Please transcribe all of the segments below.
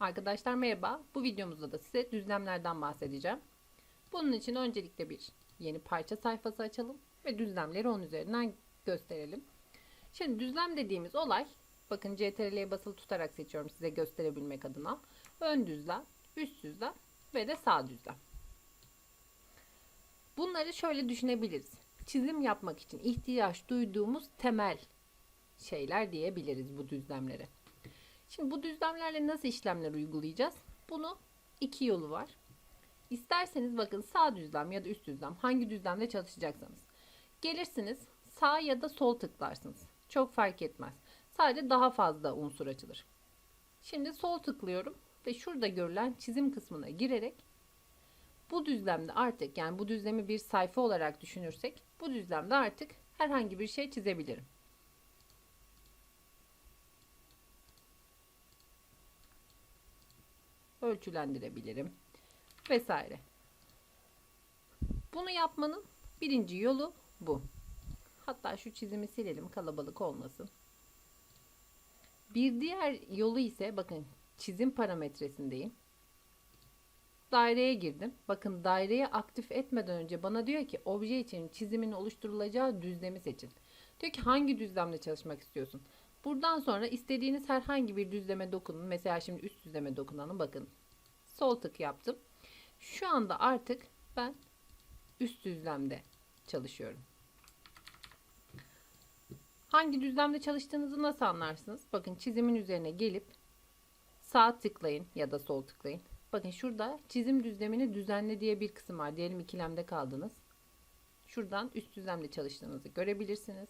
Arkadaşlar merhaba. Bu videomuzda da size düzlemlerden bahsedeceğim. Bunun için öncelikle bir yeni parça sayfası açalım ve düzlemleri onun üzerinden gösterelim. Şimdi düzlem dediğimiz olay, bakın CTRL'ye basılı tutarak seçiyorum size gösterebilmek adına. Ön düzlem, üst düzlem ve de sağ düzlem. Bunları şöyle düşünebiliriz. Çizim yapmak için ihtiyaç duyduğumuz temel şeyler diyebiliriz bu düzlemlere. Şimdi bu düzlemlerle nasıl işlemler uygulayacağız? Bunu iki yolu var. İsterseniz bakın sağ düzlem ya da üst düzlem hangi düzlemde çalışacaksanız. Gelirsiniz sağ ya da sol tıklarsınız. Çok fark etmez. Sadece daha fazla unsur açılır. Şimdi sol tıklıyorum ve şurada görülen çizim kısmına girerek bu düzlemde artık yani bu düzlemi bir sayfa olarak düşünürsek bu düzlemde artık herhangi bir şey çizebilirim. Ölçülendirebilirim vesaire. Bunu yapmanın birinci yolu bu. Hatta şu çizimi silelim kalabalık olmasın. Bir diğer yolu ise bakın çizim parametresindeyim. Daireye girdim. Bakın daireyi aktif etmeden önce bana diyor ki obje için çizimin oluşturulacağı düzlemi seçin. Diyor ki hangi düzlemde çalışmak istiyorsun? Buradan sonra istediğiniz herhangi bir düzleme dokunun. Mesela şimdi üst düzleme dokunalım. Bakın sol tık yaptım. Şu anda artık ben üst düzlemde çalışıyorum. Hangi düzlemde çalıştığınızı nasıl anlarsınız? Bakın çizimin üzerine gelip sağ tıklayın ya da sol tıklayın. Bakın şurada çizim düzlemini düzenle diye bir kısım var. Diyelim ikilemde kaldınız. Şuradan üst düzlemde çalıştığınızı görebilirsiniz.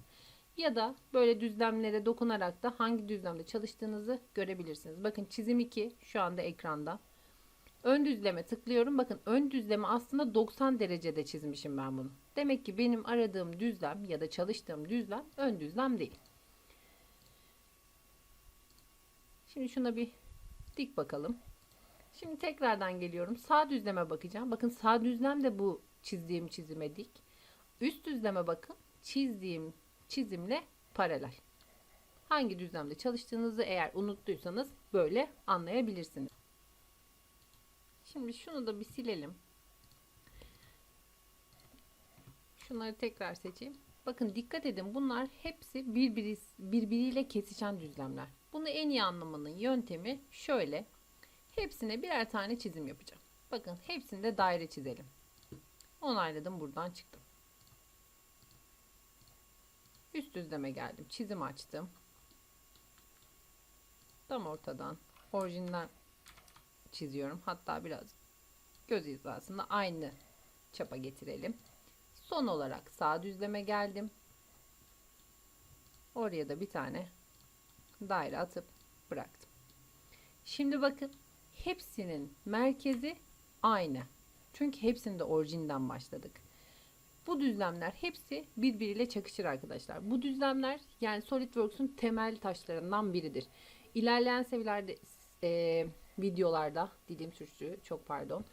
Ya da böyle düzlemlere dokunarak da hangi düzlemde çalıştığınızı görebilirsiniz. Bakın çizim 2 şu anda ekranda. Ön düzleme tıklıyorum. Bakın ön düzleme aslında 90 derecede çizmişim ben bunu. Demek ki benim aradığım düzlem ya da çalıştığım düzlem ön düzlem değil. Şimdi şuna bir dik bakalım. Şimdi tekrardan geliyorum. Sağ düzleme bakacağım. Bakın sağ düzlem de bu çizdiğim çizime dik. Üst düzleme bakın. Çizdiğim çizimle paralel. Hangi düzlemde çalıştığınızı eğer unuttuysanız böyle anlayabilirsiniz. Şimdi şunu da bir silelim. Şunları tekrar seçeyim. Bakın dikkat edin bunlar hepsi birbiri, birbiriyle kesişen düzlemler. Bunu en iyi anlamanın yöntemi şöyle. Hepsine birer tane çizim yapacağım. Bakın hepsinde daire çizelim. Onayladım buradan çıktım. Üst düzleme geldim. Çizim açtım. Tam ortadan orijinden çiziyorum. Hatta biraz göz hizasında aynı çapa getirelim. Son olarak sağ düzleme geldim. Oraya da bir tane daire atıp bıraktım. Şimdi bakın hepsinin merkezi aynı. Çünkü hepsinde orijinden başladık. Bu düzlemler hepsi birbiriyle çakışır arkadaşlar. Bu düzlemler yani SolidWorks'un temel taşlarından biridir. İlerleyen seviyelerde e, videolarda dilim sürçtü çok pardon.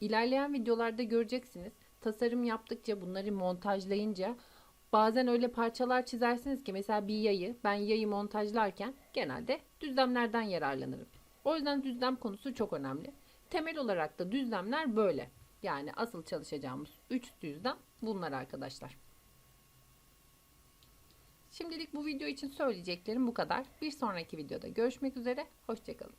İlerleyen videolarda göreceksiniz. Tasarım yaptıkça bunları montajlayınca bazen öyle parçalar çizersiniz ki mesela bir yayı ben yayı montajlarken genelde düzlemlerden yararlanırım. O yüzden düzlem konusu çok önemli. Temel olarak da düzlemler böyle. Yani asıl çalışacağımız 3 düzlem bunlar arkadaşlar. Şimdilik bu video için söyleyeceklerim bu kadar. Bir sonraki videoda görüşmek üzere. Hoşçakalın.